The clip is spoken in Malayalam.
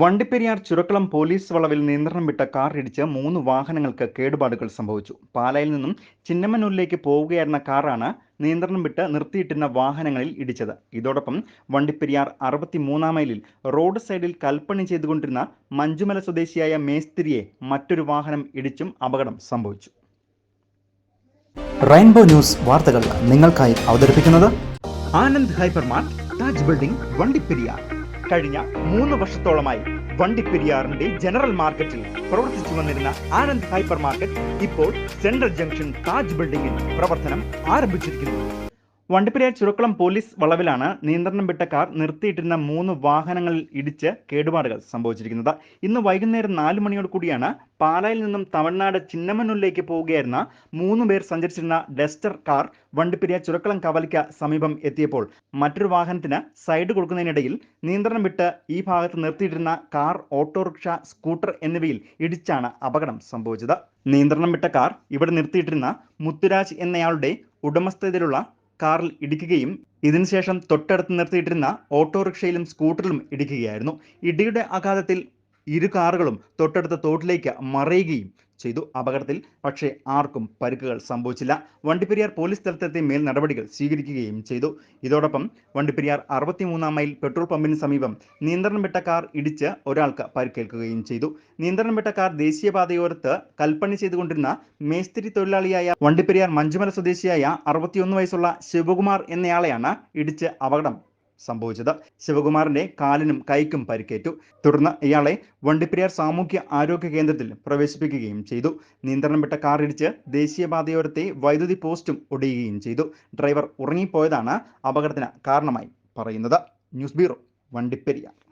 വണ്ടിപ്പെരിയാർ ചുരക്കളം പോലീസ് വളവിൽ നിയന്ത്രണം വിട്ട കാർ ഇടിച്ച് മൂന്ന് വാഹനങ്ങൾക്ക് കേടുപാടുകൾ സംഭവിച്ചു. പാലയിൽ നിന്നും ചിന്നമനൂരിലേക്ക് പോവുകയായിരുന്ന കാറാണ് നിയന്ത്രണം വിട്ട് നിർത്തിയിട്ടിരുന്ന വാഹനങ്ങളിൽ ഇടിച്ചത്. ഇതോടൊപ്പം വണ്ടിപ്പെരിയാർ അറുപത്തി മൂന്നാം മൈലിൽ റോഡ് സൈഡിൽ കൽപ്പണി ചെയ്തുകൊണ്ടിരുന്ന മഞ്ചുമല സ്വദേശിയായ മേസ്തിരിയെ മറ്റൊരു വാഹനം ഇടിച്ചും അപകടം സംഭവിച്ചു. റെയിൻബോ ന്യൂസ് വാർത്തകൾ നിങ്ങൾക്കായി അവതരിപ്പിക്കുന്നത് ആനന്ദ് ഹൈപ്പർമാർട്ട് താജ് ബിൽഡിംഗ് വണ്ടിപ്പെരിയാർ. കഴിഞ്ഞ മൂന്ന് വർഷത്തോളമായി വണ്ടിപ്പെരിയാറിന്റെ ജനറൽ മാർക്കറ്റിൽ പ്രവർത്തിച്ചു വന്നിരുന്ന ആനന്ദ് ഹൈപ്പർ മാർക്കറ്റ് ഇപ്പോൾ സെൻട്രൽ ജംഗ്ഷൻ താജ് ബിൽഡിംഗിൽ പ്രവർത്തനം ആരംഭിച്ചിരിക്കുന്നു. വണ്ടിപ്പെരിയാർ ചുരുക്കളം പോലീസ് വളവിലാണ് നിയന്ത്രണം വിട്ട കാർ നിർത്തിയിട്ടിരുന്ന മൂന്ന് വാഹനങ്ങളിൽ ഇടിച്ച് കേടുപാടുകൾ സംഭവിച്ചിരിക്കുന്നത്. ഇന്ന് വൈകുന്നേരം നാല് മണിയോട് കൂടിയാണ് പാലായിൽ നിന്നും തമിഴ്നാട് ചിന്നമന്നൂരിലേക്ക് പോവുകയായിരുന്ന മൂന്ന് പേർ സഞ്ചരിച്ചിരുന്ന ഡസ്റ്റർ കാർ വണ്ടിപ്പെരിയാർ ചുരക്കളം കവലിക്ക സമീപം എത്തിയപ്പോൾ മറ്റൊരു വാഹനത്തിന് സൈഡ് കൊടുക്കുന്നതിനിടയിൽ നിയന്ത്രണം വിട്ട് ഈ ഭാഗത്ത് നിർത്തിയിട്ടിരുന്ന കാർ ഓട്ടോറിക്ഷ സ്കൂട്ടർ എന്നിവയിൽ ഇടിച്ചാണ് അപകടം സംഭവിച്ചത്. നിയന്ത്രണം വിട്ട കാർ ഇവിടെ നിർത്തിയിട്ടിരുന്ന മുത്തുരാജ് എന്നയാളുടെ ഉടമസ്ഥതയിലുള്ള കാറിൽ ഇടിക്കുകയും ഇതിനുശേഷം തൊട്ടടുത്ത് നിർത്തിയിട്ടിരുന്ന ഓട്ടോറിക്ഷയിലും സ്കൂട്ടറിലും ഇടിക്കുകയായിരുന്നു. ഇടിയുടെ ആഘാതത്തിൽ ഇരു കാറുകളും തൊട്ടടുത്ത തോട്ടിലേക്ക് മറയുകയും ചെയ്തു. അപകടത്തിൽ പക്ഷേ ആർക്കും പരിക്കുകൾ സംഭവിച്ചില്ല. വണ്ടിപ്പെരിയാർ പോലീസ് സ്ഥലത്തെത്തി മേൽ നടപടികൾ സ്വീകരിക്കുകയും ചെയ്തു. ഇതോടൊപ്പം വണ്ടിപ്പെരിയാർ അറുപത്തിമൂന്നാം മൈൽ പെട്രോൾ പമ്പിന് സമീപം നിയന്ത്രണം വിട്ട കാർ ഇടിച്ച് ഒരാൾക്ക് പരിക്കേൽക്കുകയും ചെയ്തു. നിയന്ത്രണം വിട്ട കാർ ദേശീയപാതയോരത്ത് കൽപ്പണി ചെയ്തുകൊണ്ടിരുന്ന മേസ്തിരി തൊഴിലാളിയായ വണ്ടിപ്പെരിയാർ മഞ്ചുമല സ്വദേശിയായ അറുപത്തിയൊന്ന് വയസ്സുള്ള ശിവകുമാർ എന്നയാളെയാണ് ഇടിച്ച് അപകടം സംഭവിച്ചത്. ശിവകുമാറിന്റെ കാലിനും കൈക്കും പരിക്കേറ്റു. തുടർന്ന് ഇയാളെ വണ്ടിപ്പെരിയാർ സാമൂഹ്യ ആരോഗ്യ കേന്ദ്രത്തിൽ പ്രവേശിപ്പിക്കുകയും ചെയ്തു. നിയന്ത്രണം വിട്ട കാറിടിച്ച് ദേശീയപാതയോരത്തെ വൈദ്യുതി പോസ്റ്റും ഒടിയുകയും ചെയ്തു. ഡ്രൈവർ ഉറങ്ങിപ്പോയതാണ് അപകടത്തിന് കാരണമായി പറയുന്നത്. News bureau Vandiperiyar.